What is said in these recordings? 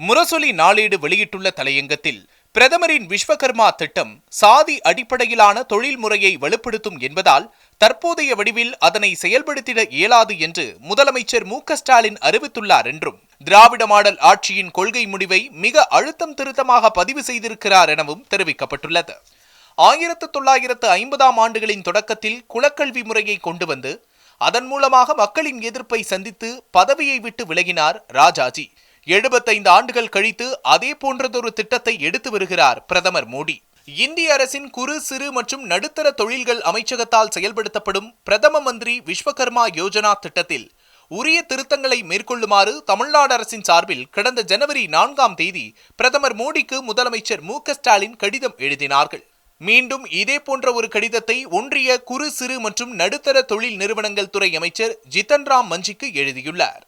முரசொலி நாளேடு வெளியிட்டுள்ள தலையங்கத்தில் பிரதமரின் விஸ்வகர்மா திட்டம் சாதி அடிப்படையிலான தொழில் முறையை வலுப்படுத்தும் என்பதால் தற்போதைய வடிவில் அதனை செயல்படுத்திட இயலாது என்று முதலமைச்சர் மு ஸ்டாலின் அறிவித்துள்ளார் என்றும் திராவிட மாடல் ஆட்சியின் கொள்கை முடிவை மிக அழுத்தம் திருத்தமாக பதிவு செய்திருக்கிறார் எனவும் தெரிவிக்கப்பட்டுள்ளது. ஆயிரத்து தொள்ளாயிரத்து ஐம்பதாம் ஆண்டுகளின் தொடக்கத்தில் குலக்கல்வி முறையை கொண்டு வந்து அதன் மூலமாக மக்களின் எதிர்ப்பை சந்தித்து பதவியை விட்டு விலகினார் ராஜாஜி. எழுபத்தைந்து ஆண்டுகள் கழித்து அதே போன்றதொரு திட்டத்தை எடுத்து வருகிறார் பிரதமர் மோடி. இந்திய அரசின் குறு சிறு மற்றும் நடுத்தர தொழில்கள் அமைச்சகத்தால் செயல்படுத்தப்படும் பிரதம மந்திரி விஸ்வகர்மா யோஜனா திட்டத்தில் உரிய திருத்தங்களை மேற்கொள்ளுமாறு தமிழ்நாடு அரசின் சார்பில் கடந்த ஜனவரி நான்காம் தேதி பிரதமர் மோடிக்கு முதலமைச்சர் மு ஸ்டாலின் கடிதம் எழுதினார்கள். மீண்டும் இதே போன்ற ஒரு கடிதத்தை ஒன்றிய குறு சிறு மற்றும் நடுத்தர தொழில் நிறுவனங்கள் துறை அமைச்சர் ஜிதன் ராம் மஞ்சிக்கு எழுதியுள்ளார்.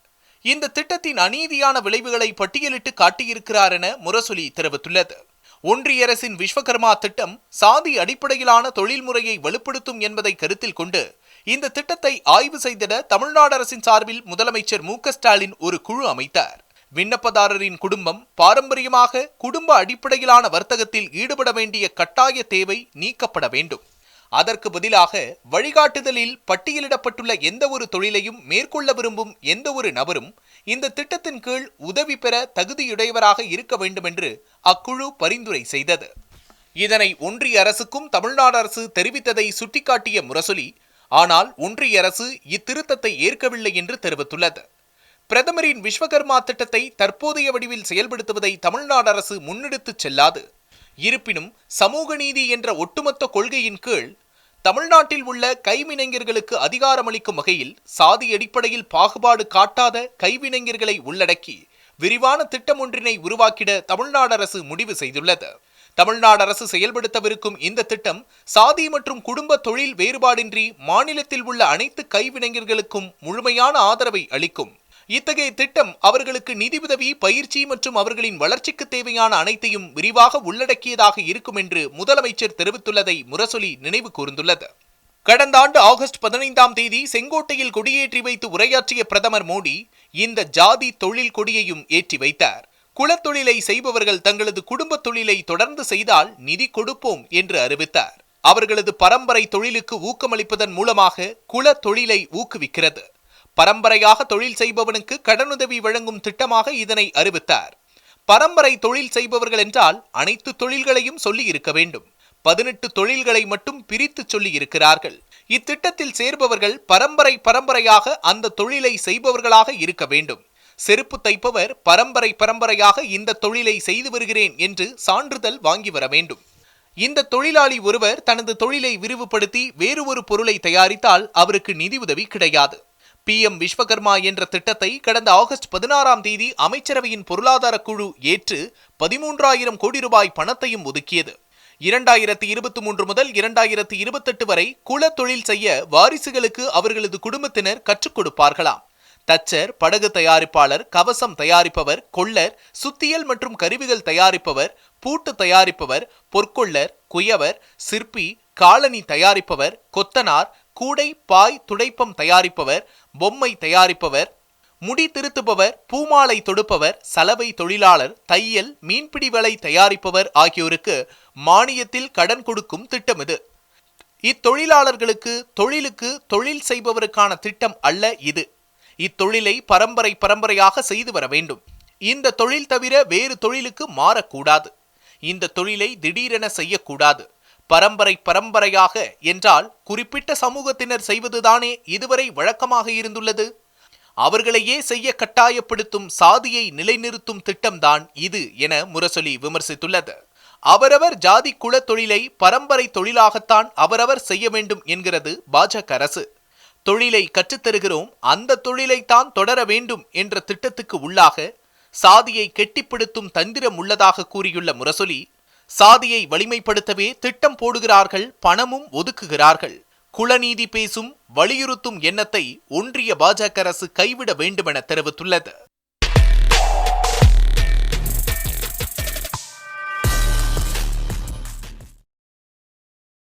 இந்த திட்டத்தின் அநீதியான விளைவுகளை பட்டியலிட்டு காட்டியிருக்கிறார் என முரசொலி தெரிவித்துள்ளது. ஒன்றிய அரசின் விஸ்வகர்மா திட்டம் சாதி அடிப்படையிலான தொழில்முறையை வலுப்படுத்தும் என்பதை கருத்தில் கொண்டு இந்த திட்டத்தை ஆய்வு செய்திட தமிழ்நாடு அரசின் சார்பில் முதலமைச்சர் மு ஸ்டாலின் ஒரு குழு அமைத்தார். விண்ணப்பதாரரின் குடும்பம் பாரம்பரியமாக குடும்ப அடிப்படையிலான வர்த்தகத்தில் ஈடுபட வேண்டிய கட்டாய தேவை நீக்கப்பட வேண்டும். அதற்கு பதிலாக வழிகாட்டுதலில் பட்டியலிடப்பட்டுள்ள எந்த ஒரு தொழிலையும் மேற்கொள்ள விரும்பும் எந்த ஒரு நபரும் இந்த திட்டத்தின் கீழ் உதவி பெற தகுதியுடையவராக இருக்க வேண்டும் என்று அக்குழு பரிந்துரை செய்தது. இதனை ஒன்றிய அரசுக்கும் தமிழ்நாடு அரசு தெரிவித்ததை சுட்டிக்காட்டிய முரசொலி ஆனால் ஒன்றிய அரசு இத்திருத்தத்தை ஏற்கவில்லை என்று தெரிவித்துள்ளது. பிரதமரின் விஸ்வகர்மா திட்டத்தை தற்போதைய வடிவில் செயல்படுத்துவதை தமிழ்நாடு அரசு முன்னெடுத்துச் செல்லாது. இருப்பினும் சமூக நீதி என்ற ஒட்டுமொத்த கொள்கையின் கீழ் தமிழ்நாட்டில் உள்ள கைவினைஞர்களுக்கு அதிகாரமளிக்கும் வகையில் சாதி அடிப்படையில் பாகுபாடு காட்டாத கைவினைஞர்களை உள்ளடக்கி விரிவான திட்டம் ஒன்றினை உருவாக்கிட தமிழ்நாடு அரசு முடிவு செய்துள்ளது. தமிழ்நாடு அரசு செயல்படுத்தவிருக்கும் இந்த திட்டம் சாதி மற்றும் குடும்ப தொழில் வேறுபாடின்றி மாநிலத்தில் உள்ள அனைத்து கைவினைஞர்களுக்கும் முழுமையான ஆதரவை அளிக்கும். இத்தகைய திட்டம் அவர்களுக்கு நிதி உதவி பயிற்சி மற்றும் அவர்களின் வளர்ச்சிக்கு தேவையான அனைத்தையும் விரிவாக உள்ளடக்கியதாக இருக்கும் என்று முதலமைச்சர் தெரிவித்துள்ளதை முரசொலி நினைவு கூர்ந்துள்ளது. கடந்த ஆண்டு ஆகஸ்ட் பதினைந்தாம் தேதி செங்கோட்டையில் கொடியேற்றி வைத்து உரையாற்றிய பிரதமர் மோடி இந்த ஜாதி தொழில் கொடியையும் ஏற்றி வைத்தார். குலத்தொழிலை செய்பவர்கள் தங்களது குடும்ப தொழிலை தொடர்ந்து செய்தால் நிதி கொடுப்போம் என்று அறிவித்தார். அவர்களது பரம்பரை தொழிலுக்கு ஊக்கமளிப்பதன் மூலமாக குல தொழிலை ஊக்குவிக்கிறது. பரம்பரையாக தொழில் செய்பவனுக்கு கடனுதவி வழங்கும் திட்டமாக இதனை அறிவித்தார். பரம்பரை தொழில் செய்பவர்கள் என்றால் அனைத்து தொழில்களையும் சொல்லி இருக்க வேண்டும். பதினெட்டு தொழில்களை மட்டும் பிரித்து சொல்லி இருக்கிறார்கள். இத்திட்டத்தில் சேர்பவர்கள் பரம்பரை பரம்பரையாக அந்த தொழிலை செய்பவர்களாக இருக்க வேண்டும். செருப்பு தைப்பவர் பரம்பரை பரம்பரையாக இந்த தொழிலை செய்து வருகிறேன் என்று சான்றிதழ் வாங்கி வர வேண்டும். இந்த தொழிலாளி ஒருவர் தனது தொழிலை விரிவுபடுத்தி வேறு ஒரு பொருளை தயாரித்தால் அவருக்கு நிதியுதவி கிடையாது. பி எம் விஸ்வகர்மா என்ற திட்டத்தை கடந்த ஆகஸ்ட் பதினாறாம் தேதி அமைச்சரவையின் பொருளாதார குழு ஏற்று பதிமூன்றாயிரம் கோடி ரூபாய் பணத்தையும் ஒதுக்கியது. இரண்டாயிரத்தி இருபத்தி மூன்று முதல் இரண்டாயிரத்தி இருபத்தெட்டு வரை குல தொழில் செய்ய வாரிசுகளுக்கு அவர்களது குடும்பத்தினர் கற்றுக் கொடுப்பார்களாம் தச்சர் படகு தயாரிப்பாளர் கவசம் தயாரிப்பவர் கொள்ளர் சுத்தியல் மற்றும் கருவிகள் தயாரிப்பவர் பூட்டு தயாரிப்பவர் பொற்கொள்ளர் குயவர் சிற்பி காலனி தயாரிப்பவர் கொத்தனார் கூடை பாய் துடைப்பம் தயாரிப்பவர் பொம்மை தயாரிப்பவர் முடி திருத்துபவர் பூமாலை தொடுப்பவர் சலவை தொழிலாளர் தையல் மீன்பிடி வலை தயாரிப்பவர் ஆகியோருக்கு மானியத்தில் கடன் கொடுக்கும் திட்டம் இது. இத்தொழிலாளர்களுக்கு தொழிலுக்கு தொழில் செய்பவருக்கான திட்டம் அல்ல இது. இத்தொழிலை பரம்பரை பரம்பரையாக செய்து வர வேண்டும். இந்த தொழில் தவிர வேறு தொழிலுக்கு மாறக்கூடாது. இந்த தொழிலை திடீரென செய்யக்கூடாது. பரம்பரை பரம்பரையாக என்றால் குறிப்பிட்ட சமூகத்தினர் செய்வதுதானே இதுவரை வழக்கமாக இருந்துள்ளது? அவர்களையே செய்ய கட்டாயப்படுத்தும் சாதியை நிலைநிறுத்தும் திட்டம்தான் இது என முரசொலி விமர்சித்துள்ளது. அவரவர் ஜாதி குல தொழிலை பரம்பரை தொழிலாகத்தான் அவரவர் செய்ய வேண்டும் என்கிறது பாஜக அரசு. தொழிலை கற்றுத்தருகிறோம் அந்த தொழிலைத்தான் தொடர வேண்டும் என்ற திட்டத்துக்கு உள்ளாக சாதியை கெட்டிப்படுத்தும் தந்திரம் உள்ளதாக கூறியுள்ள முரசொலி சாதியை வலிமைப்படுத்தவே திட்டம் போடுகிறார்கள் பணமும் ஒதுக்குகிறார்கள். குலநீதி பேசும் வலியுறுத்தும் எண்ணத்தை ஒன்றிய பாஜக அரசு கைவிட வேண்டுமென தெரிவித்துள்ளது.